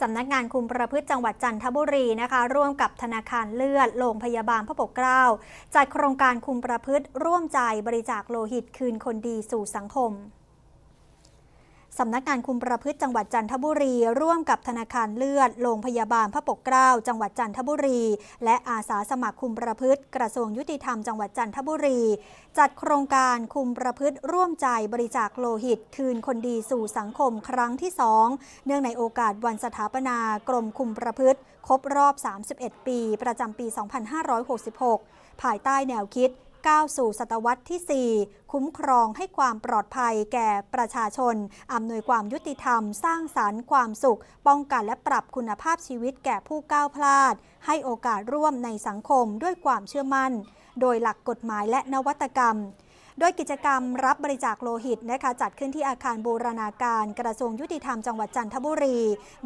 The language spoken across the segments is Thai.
สำนักงานคุมประพฤติจังหวัดจันทบุรีนะคะ ร่วมกับธนาคารเลือดโรงพยาบาลพระปกเกล้าจัดโครงการคุมประพฤติร่วมใจบริจาคโลหิตคืนคนดีสู่สังคม สำนักงานคุมประพฤติจังหวัดจันทบุรี ร่วมกับธนาคารเลือด โรงพยาบาลพระปกเกล้าจังหวัดจันทบุรี และอาสาสมัครคุมประพฤติ กระทรวงยุติธรรมจังหวัดจันทบุรี จัดโครงการคุมประพฤติร่วมใจบริจาคโลหิต คืนคนดีสู่สังคมครั้งที่ 2 เนื่องในโอกาสวันสถาปนากรมคุมประพฤติ ครบรอบ 31 ปี ประจำปี 2566 ภายใต้แนวคิด ก้าวสู่ศตวรรษที่ 4 คุ้มครองให้ความปลอดภัยแก่ประชาชน อำนวยความยุติธรรม สร้างสารรค์ความสุข ป้องกันและปรับคุณภาพชีวิตแก่ผู้ก้าวพลาด ให้โอกาสร่วมในสังคมด้วยความเชื่อมั่น โดยหลักกฎหมายและนวัตกรรม โดยกิจกรรมรับบริจาคโลหิตนะคะจัดขึ้นที่อาคารบูรณาการกระทรวงยุติธรรมจังหวัดจันทบุรี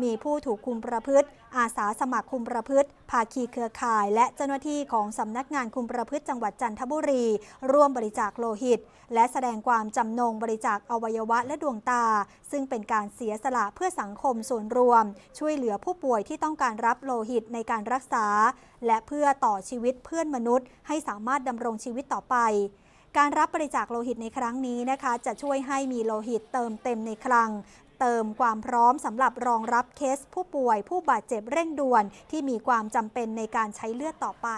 มีผู้ถูกคุมประพฤติ อาสาสมัครคุมประพฤติ ภาคีเครือข่าย และเจ้าหน้าที่ของสำนักงานคุมประพฤติจังหวัดจันทบุรี ร่วมบริจาคโลหิต และแสดงความจำนงบริจาคอวัยวะและดวงตา ซึ่งเป็นการเสียสละเพื่อสังคมส่วนรวม ช่วยเหลือผู้ป่วยที่ต้องการรับโลหิตในการรักษา และเพื่อต่อชีวิตเพื่อนมนุษย์ ให้สามารถดำรงชีวิตต่อไป การรับบริจาคโลหิตในครั้งนี้นะคะ จะช่วยให้มีโลหิตเติมเต็มในคลังเติมความพร้อมสำหรับรองรับเคสผู้ป่วยผู้บาดเจ็บเร่งด่วนที่มีความจำเป็นในการใช้เลือดต่อไป